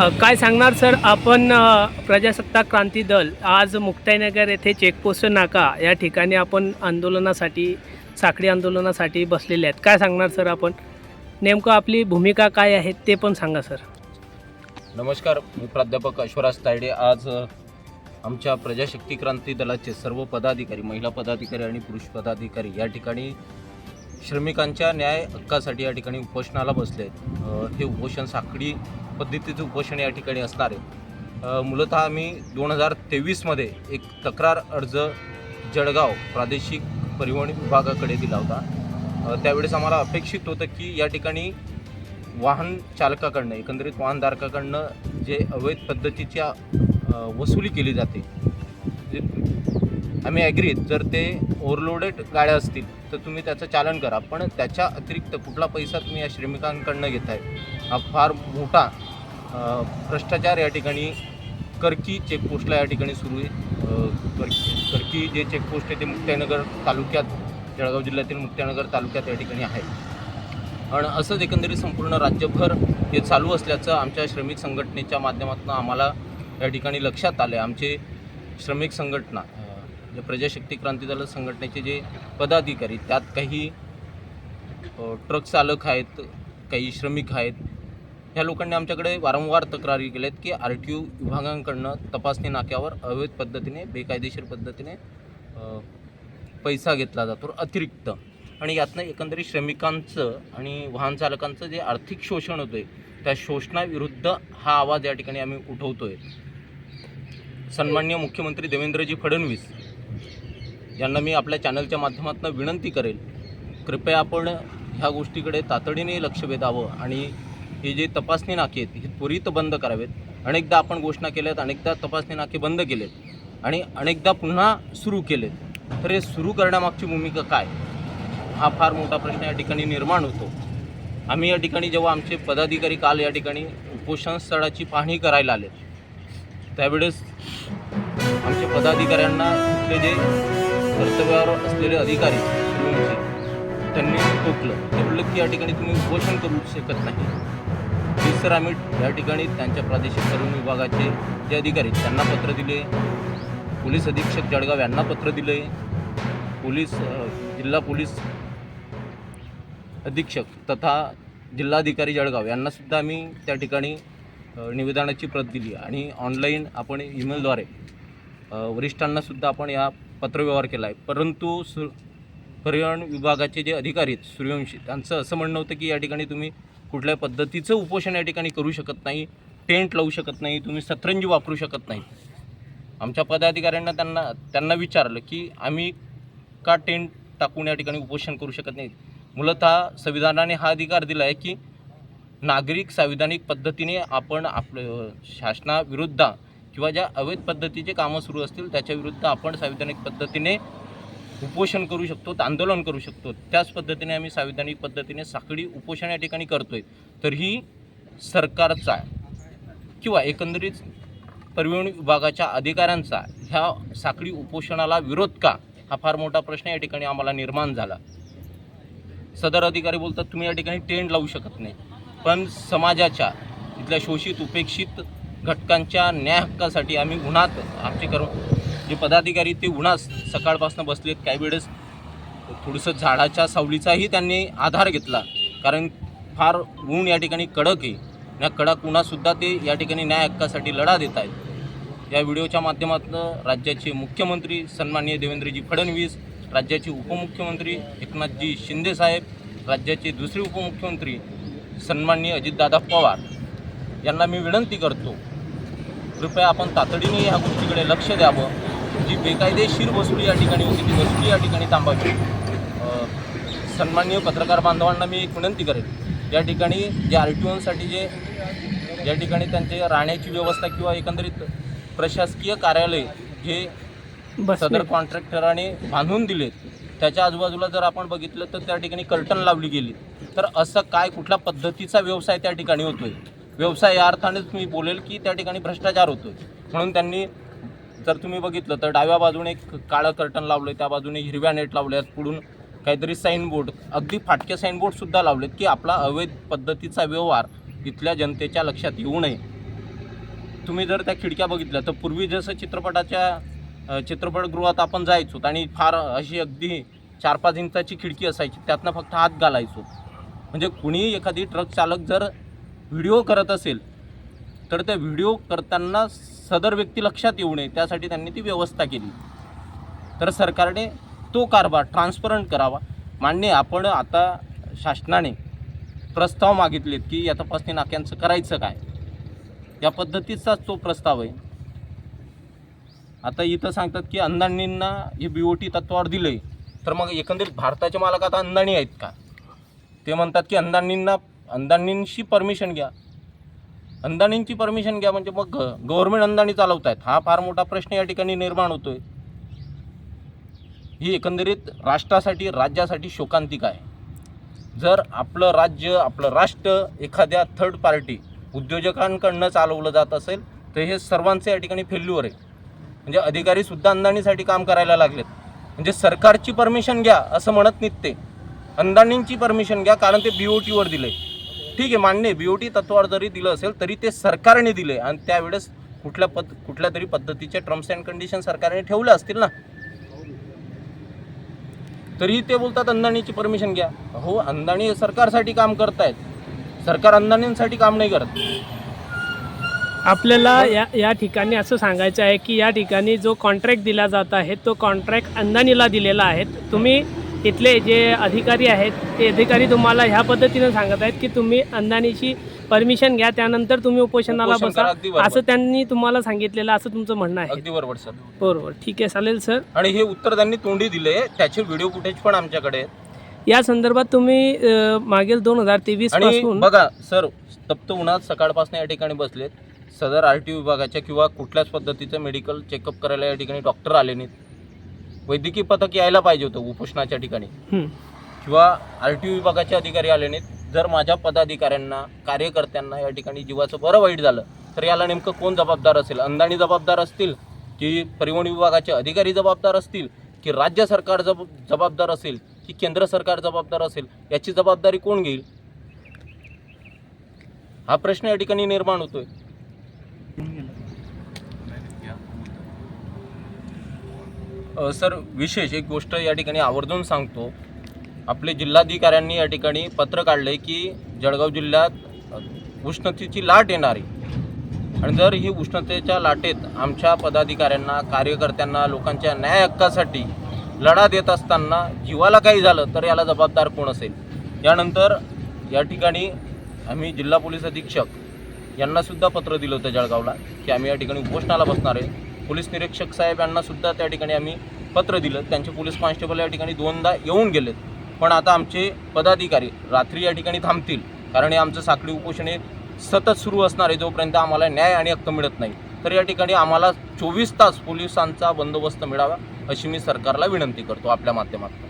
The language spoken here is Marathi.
काय सांगणार सर? आपण प्रजासत्ताक क्रांती दल आज मुक्ताईनगर येथे चेकपोस्ट नाका या ठिकाणी आपण आंदोलनासाठी साखळी आंदोलनासाठी बसलेले आहेत. काय सांगणार सर आपण? नेमकं आपली भूमिका काय आहे ते पण सांगा सर. नमस्कार मी प्राध्यापक ऐश्वराज तायडे. आज आमच्या प्रजाशक्ती क्रांती दलाचे सर्व पदाधिकारी महिला पदाधिकारी आणि पुरुष पदाधिकारी या ठिकाणी श्रमिकांच्या न्याय हक्कासाठी या ठिकाणी उपोषणाला बसले आहेत. हे उपोषण साखळी पद्धतीचं उपोषण या ठिकाणी असणार आहे. मूलत मूलतः आम्ही दोन हजार तेवीसमध्ये एक तक्रार अर्ज जळगाव प्रादेशिक परिवहन विभागाकडे दिला होता. त्यावेळेस आम्हाला अपेक्षित होतं की या ठिकाणी वाहन चालकाकडनं एकंदरीत वाहनधारकाकडनं जे अवैध पद्धतीच्या वसुली केली जाते जे आम्ही ॲग्रीत जर ते ओव्हरलोडेड गाड्या असतील तर तुम्ही त्याचं चालन करा. पण त्याच्या अतिरिक्त कुठला पैसा तुम्ही या श्रमिकांकडनं आहे हा फार मोठा भ्रष्टाचार या ठिकाणी करकी चेकपोस्टला या ठिकाणी सुरू आहे. करकी करकी जे चेकपोस्ट आहे ते मुक्ताईनगर तालुक्यात जळगाव जिल्ह्यातील मुक्ताईनगर तालुक्यात या ठिकाणी आहे. आणि असंच एकंदरीत संपूर्ण राज्यभर हे चालू असल्याचं आमच्या श्रमिक संघटनेच्या माध्यमातून आम्हाला या ठिकाणी लक्षात आले आमचे श्रमिक संघटना जे म्हणजे प्रजाशक्ती क्रांती दल संघटनेचे जे पदाधिकारी त्यात काही ट्रक चालक आहेत काही श्रमिक आहेत ह्या लोकांनी आमच्याकडे वारंवार तक्रारी केल्या आहेत की आर टी यू विभागांकडनं तपासणी नाक्यावर अवैध पद्धतीने बेकायदेशीर पद्धतीने पैसा घेतला जातो अतिरिक्त. आणि यातनं एकंदरीत श्रमिकांचं आणि वाहन चालकांचं जे आर्थिक शोषण होतं आहे त्या शोषणाविरुद्ध हा आवाज या ठिकाणी आम्ही उठवतो आहे सन्माननीय मुख्यमंत्री देवेंद्रजी फडणवीस यांना मी आपल्या चॅनलच्या माध्यमातून विनंती करेल कृपया आपण ह्या गोष्टीकडे तातडीने लक्ष वेधावं आणि हे जे तपासणी नाके आहेत हे त्वरित बंद करावेत. अनेकदा आपण घोषणा केल्यात अनेकदा तपासणी नाके बंद केलेत आणि अनेकदा पुन्हा सुरू केलेत. तर हे सुरू करण्यामागची भूमिका काय? हा फार मोठा प्रश्न या ठिकाणी निर्माण होतो. आम्ही या ठिकाणी जेव्हा आमचे पदाधिकारी काल या ठिकाणी उपोषण स्थळाची पाहणी करायला आले त्यावेळेस आमच्या पदाधिकाऱ्यांना ते जे कर्तव्यावर असलेले अधिकारी त्यांनी टोकलं ते म्हणलं की या ठिकाणी तुम्ही उपोषण करू शकत नाही. सर आम्ही या ठिकाणी त्यांच्या प्रादेशिक तरुण विभागाचे जे अधिकारी आहेत, त्यांना पत्र दिले. पोलीस अधीक्षक जळगाव यांना पत्र दिले. पोलीस जिल्हा पोलीस अधीक्षक तथा जिल्हाधिकारी जळगाव यांनासुद्धा आम्ही त्या ठिकाणी निवेदनाची प्रत दिली. आणि ऑनलाईन आपण ईमेलद्वारे वरिष्ठांनासुद्धा आपण या पत्रव्यवहार केला आहे परंतु सु पर्यावरण विभागाचे जे अधिकारी आहेत सूर्यवंशी त्यांचं असं म्हणणं होतं की या ठिकाणी तुम्ही कुठल्या पद्धतीचं उपोषण या ठिकाणी करू शकत नाही टेंट लावू शकत नाही तुम्ही सतरंजी वापरू शकत नाही. आमच्या पदाधिकाऱ्यांना त्यांना त्यांना विचारलं की आम्ही का टेंट टाकून या ठिकाणी उपोषण करू शकत नाही? मूलतः संविधानाने हा अधिकार दिला आहे की नागरिक संविधानिक पद्धतीने आपण आपलं शासनाविरुद्ध किंवा ज्या अवैध पद्धतीचे कामं सुरू असतील त्याच्याविरुद्ध आपण संविधानिक पद्धतीने उपोषण करू शकतो आंदोलन करू शकतो. त्याच पद्धतीने आम्ही संविधानिक पद्धतीने साखळी उपोषण या ठिकाणी करतोय. तर ही सरकारचा किंवा एकंदरीत परिवहन विभागाच्या अधिकाऱ्यांचा ह्या साखळी उपोषणाला विरोध का? हा फार मोठा प्रश्न या ठिकाणी आम्हाला निर्माण झाला. सदर अधिकारी बोलतात तुम्ही या ठिकाणी टेंट लावू शकत नाही. पण समाजाच्या इथल्या शोषित उपेक्षित घटकांच्या न्याय हक्कासाठी आम्ही गुन्हात आमचे कर्म जे पदाधिकारी ते उन्हास सकाळपासून बसलेत काही वेळेस थोडंसं झाडाच्या सावलीचाही त्यांनी आधार घेतला. कारण फार ऊन या ठिकाणी कडक आहे. या कडक उन्हासुद्धा ते या ठिकाणी न्याय हक्कासाठी लढा देत आहेत. या व्हिडिओच्या माध्यमातून राज्याचे मुख्यमंत्री सन्माननीय देवेंद्रजी फडणवीस राज्याचे उपमुख्यमंत्री एकनाथजी शिंदेसाहेब राज्याचे दुसरे उपमुख्यमंत्री सन्माननीय अजितदादा पवार यांना मी विनंती करतो कृपया आपण तातडीने ह्या गोष्टीकडे लक्ष द्यावं. जी बेकायदेशीर वसुली या ठिकाणी होती ती वसुली या ठिकाणी थांबावी सन्माननीय पत्रकार बांधवांना मी एक विनंती करेन या ठिकाणी जे आर टी ओसाठी जे या ठिकाणी त्यांचे राहण्याची व्यवस्था किंवा एकंदरीत प्रशासकीय कार्यालय जे सदर कॉन्ट्रॅक्टराने बांधून दिलेत त्याच्या आजूबाजूला जर आपण बघितलं तर त्या ठिकाणी कर्टन लावली गेली. तर असं काय कुठल्या पद्धतीचा व्यवसाय त्या ठिकाणी होतोय? व्यवसाय या अर्थानेच मी बोलेल की त्या ठिकाणी भ्रष्टाचार होतोय. म्हणून त्यांनी जर तुम्ही बघितलं तर डाव्या बाजूने एक काळं कर्टन लावलं त्या बाजूने हिरव्या नेट लावल्यात पुढून काहीतरी साईनबोर्ड अगदी फाटके साईनबोर्डसुद्धा लावलेत की आपला अवैध पद्धतीचा व्यवहार इथल्या जनतेच्या लक्षात येऊ नये. तुम्ही जर त्या खिडक्या बघितल्या तर पूर्वी जसं चित्रपटाच्या चित्रपटगृहात आपण जायचो आणि फार अशी अगदी चार पाच इंचाची खिडकी असायची त्यातनं फक्त हात घालायचो. म्हणजे कुणी एखादी ट्रक चालक जर व्हिडिओ करत असेल तर त्या व्हिडिओ करताना सदर व्यक्ती लक्षात येऊ नये त्यासाठी त्यांनी ती व्यवस्था केली. तर सरकारने तो कारभार ट्रान्सपरंट करावा. मान्य आपण आता शासनाने प्रस्ताव मागितलेत की या तपासणी नाक्यांचं करायचं काय? या पद्धतीचाच तो प्रस्ताव आहे. आता इथं सांगतात की अंदाणींना हे बी ओ टी तत्वावर दिलं आहे तर मग एकंदरीत भारताचे मालक आता अंदाणी आहेत का? ते म्हणतात की अंदाणींना अंदाणींशी परमिशन घ्या. अंदाणींची परमिशन घ्या म्हणजे मग गव्हर्नमेंट अंदाणी चालवत आहेत हा फार मोठा प्रश्न या ठिकाणी निर्माण होतोय. ही एकंदरीत राष्ट्रासाठी राज्यासाठी शोकांतिका आहे. जर आपलं राज्य आपलं राष्ट्र एखाद्या थर्ड पार्टी उद्योजकांकडनं चालवलं जात असेल तर हे सर्वांचे या ठिकाणी फेल्युअर आहे. म्हणजे अधिकारीसुद्धा अंदाणीसाठी काम करायला लागलेत. म्हणजे सरकारची परमिशन घ्या असं म्हणत निघते. अंदाणींची परमिशन घ्या कारण ते बी ओ टीवर दिलं आहे ठीक आहे मान्य बी ओ टी तत्वावर जरी दिलं असेल तरी ते सरकारने दिले आणि त्यावेळेस कुठल्या पद कुठल्या तरी पद्धतीचे टर्म्स अँड कंडिशन सरकारने ठेवले असतील ना? तरीही ते बोलतात अंदाणीची परमिशन घ्या. हो अंदाणी सरकारसाठी काम करतायत. सरकार अंदाणींसाठी काम नाही करत. आपल्याला या या ठिकाणी असं सांगायचं आहे की या ठिकाणी जो कॉन्ट्रॅक्ट दिला जात आहे तो कॉन्ट्रॅक्ट अंदानीला दिलेला आहे. तुम्ही इथले जे अधिकारी आहेत ते अधिकारी तुम्हाला ह्या पद्धतीनं सांगत आहेत की तुम्ही अंदानीची परमिशन घ्या त्यानंतर तुम्ही उपोषणाला उपोषण बसा. असं त्यांनी तुम्हाला सांगितलेलं असं तुमचं म्हणणं आहे. अगदी बरोबर सर. बरोबर. ठीक आहे चालेल सर. आणि हे उत्तर त्यांनी तोंडी दिले त्याचे व्हिडिओ फुटेज पण आमच्याकडे आहेत. या संदर्भात तुम्ही अ, मागील दोन हजार तेवीस आणि पासून बघा सर तप्त उन्हात सकाळपासून या ठिकाणी बसलेत. सदर आर टी विभागाच्या किंवा कुठल्याच पद्धतीचं मेडिकल चेकअप करायला या ठिकाणी डॉक्टर आले नाहीत. वैद्यकीय पथक यायला पाहिजे होतं उपोषणाच्या ठिकाणी. किंवा आर टी विभागाचे अधिकारी आले नाहीत. जर माझ्या पदाधिकाऱ्यांना कार्यकर्त्यांना या ठिकाणी जीवाचं बरं वाईट झालं तर याला नेमकं कोण जबाबदार असेल? अंदाणी जबाबदार असतील की परिवहन विभागाचे अधिकारी जबाबदार असतील? की राज्य सरकार जब जबाबदार असेल? की केंद्र सरकार जबाबदार असेल? याची जबाबदारी कोण घेईल? हा प्रश्न या ठिकाणी निर्माण होतोय. सर विशेष एक गोष्ट या ठिकाणी आवर्जून सांगतो. आपले जिल्हाधिकाऱ्यांनी या ठिकाणी पत्र काढले की जळगाव जिल्ह्यात उष्णतेची लाट येणार. आहे आणि जर ही उष्णतेच्या लाटेत आमच्या पदाधिकाऱ्यांना कार्यकर्त्यांना लोकांच्या न्याय हक्कासाठी लढा देत असताना जीवाला काही झालं तर याला जबाबदार कोण असेल? यानंतर या ठिकाणी आम्ही जिल्हा पोलीस अधीक्षक यांनासुद्धा पत्र दिलं होतं जळगावला की आम्ही या ठिकाणी उपोषणाला बसणार आहे. पोलीस निरीक्षक साहेब यांनासुद्धा त्या ठिकाणी आम्ही पत्र दिलं. त्यांचे पोलीस कॉन्स्टेबल या ठिकाणी दोनदा येऊन गेलेत. पण आता आमचे पदाधिकारी रात्री या ठिकाणी थांबतील. कारण हे आमचं साखळी उपोषण हे सतत सुरू असणार आहे. जोपर्यंत आम्हाला न्याय आणि हक्क मिळत नाही तर या ठिकाणी आम्हाला चोवीस तास पोलिसांचा बंदोबस्त मिळावा अशी मी सरकारला विनंती करतो आपल्या माध्यमातून.